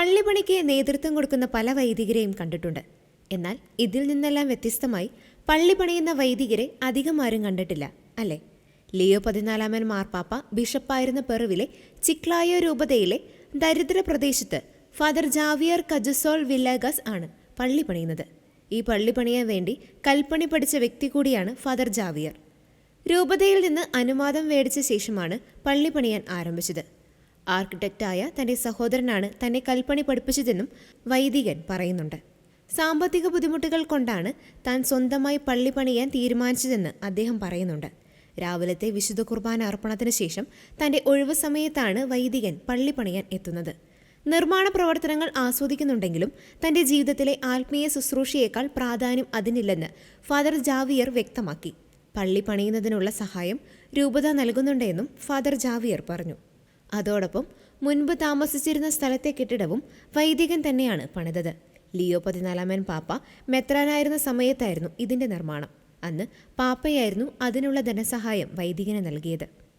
പള്ളിപ്പണിക്ക് നേതൃത്വം കൊടുക്കുന്ന പല വൈദികരെയും കണ്ടിട്ടുണ്ട്. എന്നാൽ ഇതിൽ നിന്നെല്ലാം വ്യത്യസ്തമായി പള്ളി പണിയുന്ന വൈദികരെ അധികം ആരും കണ്ടിട്ടില്ല അല്ലേ? ലിയോ പതിനാലാമൻ മാർപ്പാപ്പ ബിഷപ്പായിരുന്ന പെറുവിലെ ചിക്ലായോ രൂപതയിലെ ദരിദ്ര പ്രദേശത്ത് ഫാദർ ജാവിയർ കജുസോൾ വില്ലഗസ് ആണ് പള്ളി പണിയുന്നത്. ഈ പള്ളി പണിയാൻ വേണ്ടി കൽപ്പണി പഠിച്ച വ്യക്തി കൂടിയാണ് ഫാദർ ജാവിയർ. രൂപതയിൽ നിന്ന് അനുവാദം മേടിച്ച ശേഷമാണ് പള്ളി പണിയാൻ ആരംഭിച്ചത്. ആർക്കിടെക്റ്റായ തന്റെ സഹോദരനാണ് തന്നെ കൽപ്പണി പഠിപ്പിച്ചതെന്നും വൈദികൻ പറയുന്നുണ്ട്. സാമ്പത്തിക ബുദ്ധിമുട്ടുകൾ കൊണ്ടാണ് താൻ സ്വന്തമായി പള്ളി പണിയാൻ തീരുമാനിച്ചതെന്ന് അദ്ദേഹം പറയുന്നുണ്ട്. രാവിലത്തെ വിശുദ്ധ കുർബാന അർപ്പണത്തിന് ശേഷം തന്റെ ഒഴിവു സമയത്താണ് വൈദികൻ പള്ളി പണിയാൻ എത്തുന്നത്. നിർമ്മാണ പ്രവർത്തനങ്ങൾ ആസ്വദിക്കുന്നുണ്ടെങ്കിലും തന്റെ ജീവിതത്തിലെ ആത്മീയ ശുശ്രൂഷയേക്കാൾ പ്രാധാന്യം അതിനില്ലെന്ന് ഫാദർ ജാവിയർ വ്യക്തമാക്കി. പള്ളി പണിയുന്നതിനുള്ള സഹായം രൂപത നൽകുന്നുണ്ടെന്നും ഫാദർ ജാവിയർ പറഞ്ഞു. അതോടൊപ്പം മുൻപ് താമസിച്ചിരുന്ന സ്ഥലത്തെ കെട്ടിടവും വൈദികൻ തന്നെയാണ് പണിതത്. ലിയോ പതിനാലാമൻ പാപ്പ മെത്രാനായിരുന്ന സമയത്തായിരുന്നു ഇതിന്റെ നിർമ്മാണം. അന്ന് പാപ്പയായിരുന്നു അതിനുള്ള ധനസഹായം വൈദികന് നൽകിയത്.